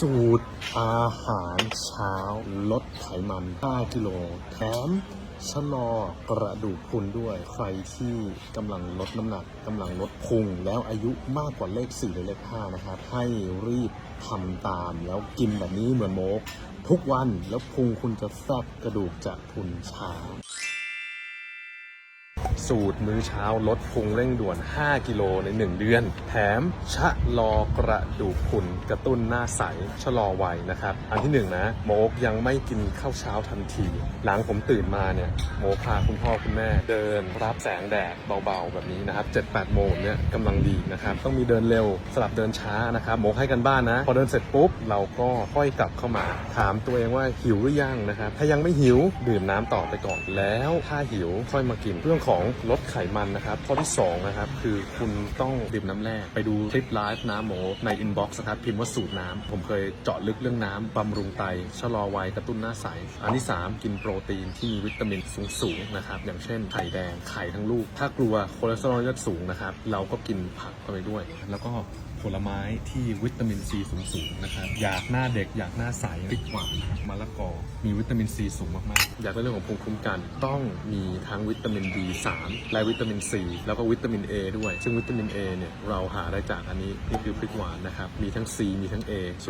สูตรอาหารเช้าลดไขมัน 5 กิโลแถมชะลอกระดูกพุนด้วย ใครที่กำลังลดน้ำหนักกำลังลดพุงแล้วอายุมากกว่าเลข 4 หรือเลข 5 นะครับ ให้รีบทำตาม แล้วกินแบบนี้เหมือนโมก ทุกวันแล้วพุงคุณจะแฟบกระดูกจะพุนช้า สูตรมื้อเช้าลดพุงเร่งด่วน 5 กิโลใน 1 เดือน แถมชะลอกระดูกพุนกระตุ้นหน้าใสชะลอวัยนะครับ อันที่1นนะโมกยังไม่กินข้าวเช้าทันที หลังผมตื่นมาเนี่ยโมพาคุณพ่อคุณแม่เดิน รับแสงแดดเบาๆ แบบนี้นะครับ7-8โมงเนี่ยกำลังดีนะครับ ต้องมีเดินเร็วสลับเดินช้านะครับโมกให้กันบ้านนะ พอเดินเสร็จปุ๊บ เราก็ค่อยกลับเข้ามา ถามตัวเองว่าหิวหรือยังนะครับถ้ายังไม่หิวดื่มน้ำต่อไปก่อนแล้ว ถ้าหิวค่อยมากินเรื่องของลดไขมันนะครับ ข้อที่สองนะครับ คือคุณต้องดื่มน้ำแร่ไปดูคลิปไลฟ์น้ำโมในอินบ็อกซ์นะครับ พิมพ์ว่าสูตรน้ำผมเคยเจาะลึกเรื่องน้ำบำรุงไตชะลอวัยกระตุ้นหน้าใส อันที่ 3 กินโปรตีนที่มีวิตามินสูงๆนะครับ อย่างเช่นไข่แดงไข่ทั้งลูก ถ้ากลัวคอเลสเตอรอลเลือดสูงนะครับเราก็กินผักเข้าไปด้วย แล้วก็ ผลไม้ที่วิตามินซีสูงๆนะครับอยากหน้าเด็กอยากหน้าใสติดหวานมะละกอมีวิตามินซีสูงมากๆ อยากได้เรื่องของภูมิคุ้มกัน ต้องมีทั้งวิตามิน B3 และวิตามิน C แล้วก็วิตามิน A ด้วย ซึ่งวิตามิน A เนี่ยเราหาได้จากอันนี้นี่คือพริกหวานนะครับมีทั้ง C มีทั้ง A สุด